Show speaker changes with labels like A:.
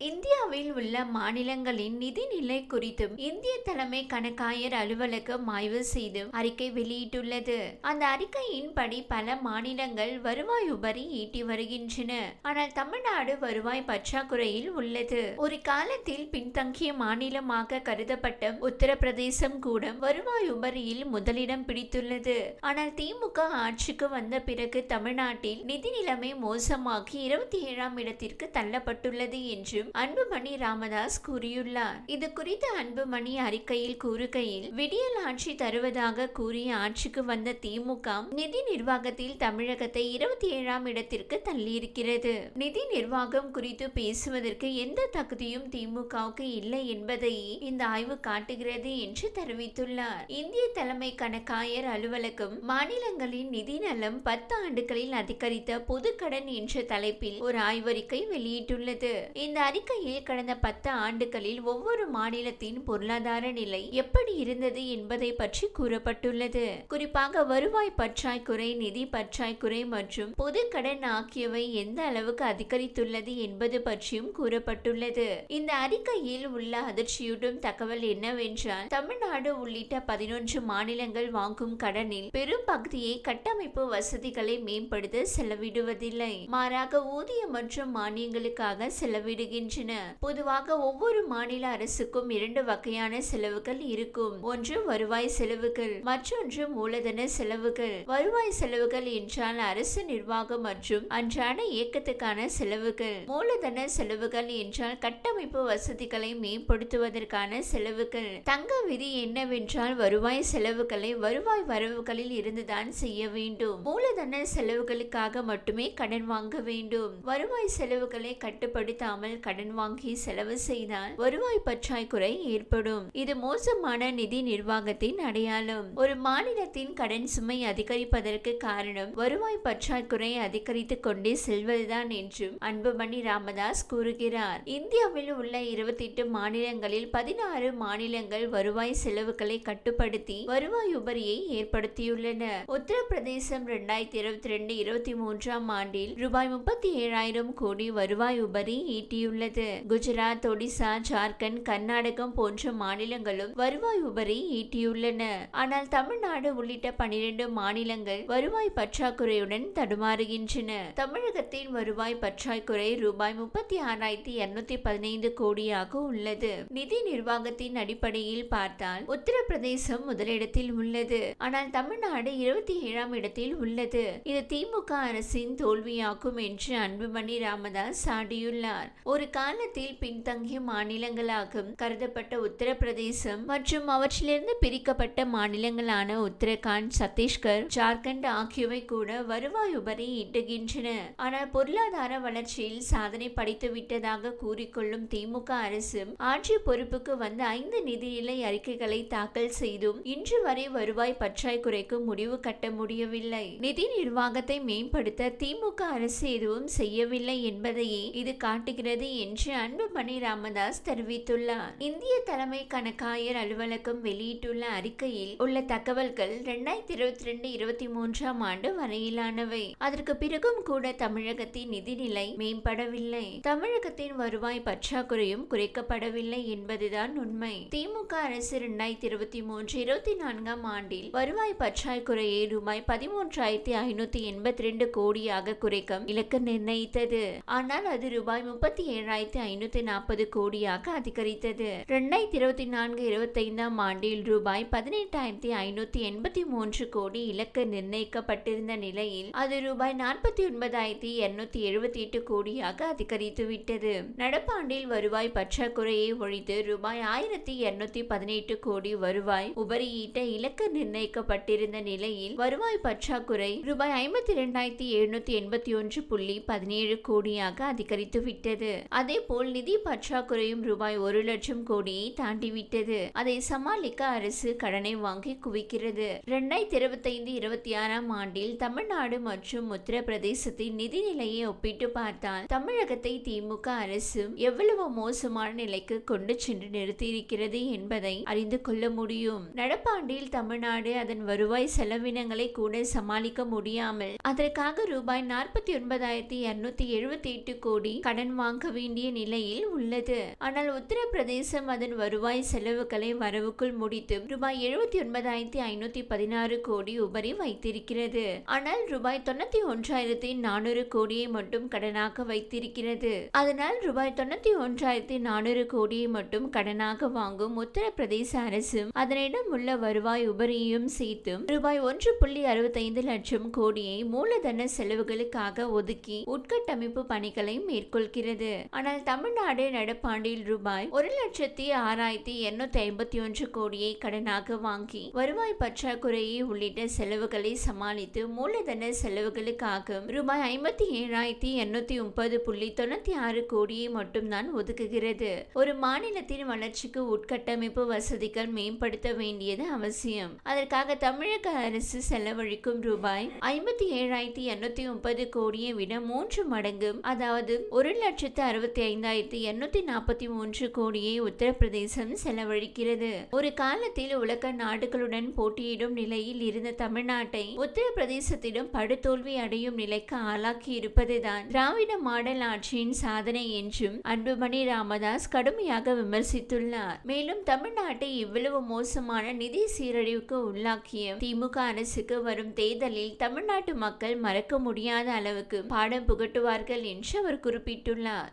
A: இந்தியாவில் உள்ள மாநிலங்களின் நிதிநிலை குறித்தும் இந்திய தலைமை கணக்காயர் அலுவலகம் ஆய்வு செய்து அறிக்கை வெளியிட்டுள்ளது. அந்த அறிக்கையின்படி பல மாநிலங்கள் வருவாய் உபரி ஈட்டி வருகின்றன. ஆனால் தமிழ்நாடு வருவாய் பற்றாக்குறையில் உள்ளது. ஒரு காலத்தில் பின்தங்கிய மாநிலமாக கருதப்பட்ட உத்தரப்பிரதேசம் கூட வருவாய் உபரியில் முதலிடம் பிடித்துள்ளது. ஆனால் திமுக ஆட்சிக்கு வந்த பிறகு தமிழ்நாட்டில் நிதி நிலைமை மோசமாகி இருபத்தி ஏழாம் இடத்திற்கு தள்ளப்பட்டுள்ளது என்றும் அன்புமணி ராமதாஸ் கூறியுள்ளார். இது குறித்த அன்புமணி அறிக்கையில் கூறுகையில் விடியல் ஆட்சி தருவதாக கூறிய ஆட்சிக்கு வந்த திமுக நிதி நிர்வாகத்தில் தமிழகத்தை இருபத்தி ஏழாம் இடத்திற்கு தள்ளியிருக்கிறது. நிதி நிர்வாகம் குறித்து பேசுவதற்கு எந்த தகுதியும் திமுகவுக்கு இல்லை என்பதை இந்த ஆய்வு காட்டுகிறது என்று தெரிவித்துள்ளார். இந்திய தலைமை கணக்காயர் அலுவலகம் மாநிலங்களின் நிதி நலம் பத்து ஆண்டுகளில் அதிகரித்த பொதுக்கடன் என்ற தலைப்பில் ஒரு ஆய்வறிக்கை வெளியிட்டுள்ளது. இந்த அறிக்கையில் கடந்த பத்து ஆண்டுகளில் ஒவ்வொரு மாநிலத்தின் பொருளாதார நிலை எப்படி இருந்தது என்பதை பற்றி கூறப்பட்டுள்ளது. குறிப்பாக வருவாய் பற்றாக்குறை நிதி பற்றாக்குறை மற்றும் பொது கடன் ஆகியவை எந்த அளவுக்கு அதிகரித்துள்ளது என்பது பற்றியும் கூறப்பட்டுள்ளது. இந்த அறிக்கையில் உள்ள அதிர்ச்சியூட்டும் தகவல் என்னவென்றால் தமிழ்நாடு உள்ளிட்ட பதினொன்று மாநிலங்கள் வாங்கும் கடனில் பெரும் பகுதியை கட்டமைப்பு வசதிகளை மேம்படுத்த செலவிடுவதில்லை. மாறாக ஊதிய மற்றும் மானியங்களுக்காக செலவிடுகின்றன பொதுவாக ஒவ்வொரு மாநில அரசுக்கும் இரண்டு வகையான செலவுகள் இருக்கும். ஒன்று வருவாய் செலவுகள் மற்றொன்று மூலதன செலவுகள். வருவாய் செலவுகள் என்றால் அரசு நிர்வாகம் மற்றும் அன்றாட இயக்கத்துக்கான செலவுகள். மூலதன செலவுகள் என்றால் கட்டமைப்பு வசதிகளை மேம்படுத்துவதற்கான செலவுகள். தங்க விதி என்னவென்றால் வருவாய் செலவுகளை வருவாய் வரவுகளில் இருந்துதான் செய்ய வேண்டும். மூலதன செலவுகளுக்காக மட்டுமே கடன் வாங்க வேண்டும். வருவாய் செலவுகளை கட்டுப்படுத்தாமல் கடன் வாங்கி செலவு செய்தால் வருவாய் பற்றாக்குறை ஏற்படும். இது மோசமான நிதி நிர்வாகத்தின் அடையாளம். ஒரு மாநிலத்தின் கடன் சுமை அதிகரிப்பதற்கு காரணம் வருவாய் பற்றாக்குறை அதிகரித்துக் கொண்டே செல்வதுதான் என்றும் அன்புமணி ராமதாஸ் கூறுகிறார். இந்தியாவில் உள்ள இருபத்தி எட்டு மாநிலங்களில் பதினாறு மாநிலங்கள் வருவாய் செலவுகளை கட்டுப்படுத்தி வருவாய் உபரியை ஏற்படுத்தியுள்ளன. உத்தரப்பிரதேசம் இரண்டாயிரத்தி இருபத்தி ரெண்டு இருபத்தி மூன்றாம் ஆண்டில் ரூபாய் முப்பத்தி ஏழாயிரம் கோடி வருவாய் உபரி ஈட்டியுள்ளது. உள்ளது. குஜராத் ஒடிசா ஜார்க்கண்ட் கர்நாடகம் போன்ற மாநிலங்களும் வருவாய் உபரி ஈட்டியுள்ளன. ஆனால் தமிழ்நாடு உள்ளிட்ட பனிரெண்டு மாநிலங்கள் வருவாய் பற்றாக்குறையுடன் தடுமாறுகின்றன. தமிழகத்தின் வருவாய் பற்றாக்குறை ரூபாய் முப்பத்தி ஆறாயிரத்தி இருநூத்தி பதினைந்து கோடியாக உள்ளது. நிதி நிர்வாகத்தின் அடிப்படையில் பார்த்தால் உத்தரப்பிரதேசம் முதலிடத்தில் உள்ளது. ஆனால் தமிழ்நாடு இருபத்தி ஏழாம் இடத்தில் உள்ளது. இது திமுக அரசின் தோல்வியாகும் என்று அன்புமணி ராமதாஸ் சாடியுள்ளார். ஒரு காலத்தில் பின்தங்கிய மாநிலங்களாக கருதப்பட்ட உத்தரப்பிரதேசம் மற்றும் அவற்றிலிருந்து பிரிக்கப்பட்ட மாநிலங்களான உத்தரகாண்ட் சத்தீஸ்கர் ஜார்க்கண்ட் ஆகியவை கூட வருவாய் உபரி ஈட்டுகின்றன. ஆனால் பொருளாதார வளர்ச்சியில் சாதனை படைத்து விட்டதாக கூறிக்கொள்ளும் திமுக அரசு ஆட்சி பொறுப்புக்கு வந்த ஐந்து நிதிநிலை அறிக்கைகளை தாக்கல் செய்தும் இன்று வரை வருவாய் பற்றாக்குறைக்கு முடிவு கட்ட முடியவில்லை. நிதி நிர்வாகத்தை மேம்படுத்த திமுக அரசு எதுவும் செய்யவில்லை என்பதையே இது காட்டுகிறது என்று அன்புமணி ராமதாஸ் தெரிவித்துள்ளார். இந்திய தலைமை கணக்காயர் அலுவலகம் வெளியிட்டுள்ள அறிக்கையில் உள்ள தகவல்கள் இரண்டாயிரத்தி இருபத்தி ரெண்டு இருபத்தி மூன்றாம் ஆண்டு வரையிலானவை. அதற்கு பிறகும் கூட தமிழகத்தின் நிதிநிலை மேம்படவில்லை. தமிழகத்தின் வருவாய் பற்றாக்குறையும் குறைக்கப்படவில்லை என்பதுதான் உண்மை. திமுக அரசு இரண்டாயிரத்தி இருபத்தி மூன்று இருபத்தி நான்காம் ஆண்டில் வருவாய் பற்றாக்குறையை ரூபாய் பதிமூன்றாயிரத்தி ஐநூத்தி எண்பத்தி ரெண்டு கோடியாக குறைக்கும் இலக்கு நிர்ணயித்தது. ஆனால் அது ரூபாய் முப்பத்தி ஏழு ஏழாயிரத்தி ஐநூத்தி நாற்பது கோடியாக அதிகரித்தது. இரண்டாயிரத்தி இருபத்தி நான்கு இருபத்தைந்தாம் ஆண்டில் ரூபாய் பதினெட்டாயிரத்தி ஐநூத்தி எண்பத்தி மூன்று கோடி இலக்கு நிர்ணயிக்கப்பட்டிருந்த நிலையில் அது ரூபாய் நாற்பத்தி ஒன்பதாயிரத்தி இருநூத்தி எழுபத்தி எட்டு கோடியாக அதிகரித்து விட்டது நடப்பாண்டில் வருவாய் பற்றாக்குறையை ஒழித்து ரூபாய் ஆயிரத்தி இருநூத்தி பதினெட்டு கோடி வருவாய் உபரி ஈட்ட இலக்கு நிர்ணயிக்கப்பட்டிருந்த நிலையில் வருவாய் பற்றாக்குறை ரூபாய் ஐம்பத்தி இரண்டாயிரத்தி எழுநூத்தி எண்பத்தி ஒன்று புள்ளி பதினேழு கோடியாக அதிகரித்து விட்டது அதேபோல் நிதி பற்றாக்குறையும் ரூபாய் ஒரு லட்சம் கோடியை தாண்டிவிட்டது. அதை சமாளிக்க அரசு கடனை வாங்கி குவிக்கிறது. இரண்டாயிரத்தி இருபத்தைந்து இருபத்தி ஆறாம் ஆண்டில் தமிழ்நாடு மற்றும் உத்தரப்பிரதேசத்தின் நிதி நிலையை ஒப்பிட்டு பார்த்தால் தமிழகத்தை திமுக அரசு எவ்வளவு மோசமான நிலைக்கு கொண்டு சென்று நிறுத்தியிருக்கிறது என்பதை அறிந்து கொள்ள முடியும். நடப்பாண்டில் தமிழ்நாடு அதன் வருவாய் செலவினங்களை கூட சமாளிக்க முடியாமல் அதற்காக ரூபாய் நாற்பத்தி ஒன்பதாயிரத்தி இருநூத்தி எழுபத்தி எட்டு கோடி கடன் வாங்க வேண்டும் வேண்டிய நிலையில் உள்ளது. ஆனால் உத்தரப்பிரதேசம் அதன் வருவாய் செலவுகளை வரவுக்குள் முடித்து ரூபாய் எழுபத்தி ஒன்பதாயிரத்தி ஐநூத்தி பதினாறு கோடி உபரி வைத்திருக்கிறது. ஆனால் ரூபாய் தொண்ணூத்தி ஒன்றாயிரத்தி நானூறு கோடியை மட்டும் கடனாக வைத்திருக்கிறது. அதனால் ரூபாய் தொண்ணூத்தி ஒன்றாயிரத்தி நானூறு கோடியை மட்டும் கடனாக வாங்கும் உத்தரப்பிரதேச அரசும் அதனிடம் உள்ள வருவாய் உபரியையும் சேர்த்து ரூபாய் ஒன்று புள்ளி அறுபத்தைந்து லட்சம் கோடியை மூலதன செலவுகளுக்காக ஒதுக்கி உட்கட்டமைப்பு பணிகளை மேற்கொள்கிறது. ஆனால் தமிழ்நாடு நடப்பாண்டில் ரூபாய் ஒரு லட்சத்தி ஆறாயிரத்தி எண்ணூத்தி ஐம்பத்தி ஒன்று கோடியை கடனாக வாங்கி வருவாய் பற்றாக்குறையை உள்ளிட்ட செலவுகளை சமாளித்து மூலதன செலவுகளுக்காக ரூபாய் ஐம்பத்தி ஏழாயிரத்தி எண்ணூத்தி முப்பது புள்ளி தொண்ணூத்தி ஆறு கோடியை மட்டும்தான் ஒதுக்குகிறது. ஒரு மாநிலத்தின் வளர்ச்சிக்கு உட்கட்டமைப்பு வசதிகள் மேம்படுத்த வேண்டியது அவசியம். அதற்காக தமிழக அரசு செலவழிக்கும் ரூபாய் ஐம்பத்தி ஏழாயிரத்தி எண்ணூத்தி முப்பது கோடியை விட மூன்று மடங்கு அதாவது ஒரு லட்சத்து அறுபத்தி ஐந்தாயிரத்தி எண்ணூத்தி நாற்பத்தி மூன்று கோடியை உத்தரப்பிரதேசம் செலவழிக்கிறது. ஒரு காலத்தில் உலக நாடுகளுடன் போட்டியிடும் நிலையில் இருந்த தமிழ்நாட்டை உத்தரப்பிரதேசத்திடம் படுதோல்வி அடையும் நிலைக்கு ஆளாக்கி இருப்பதுதான் திராவிட மாடல் ஆட்சியின் சாதனை என்றும் அன்புமணி ராமதாஸ் கடுமையாக விமர்சித்துள்ளார். மேலும் தமிழ்நாட்டை இவ்வளவு மோசமான நிதி சீரழிவுக்கு உள்ளாக்கிய திமுக அரசுக்கு வரும் தேர்தலில் தமிழ்நாட்டு மக்கள் மறக்க முடியாத அளவுக்கு பாடம் புகட்டுவார்கள் என்று அவர் குறிப்பிட்டுள்ளார்.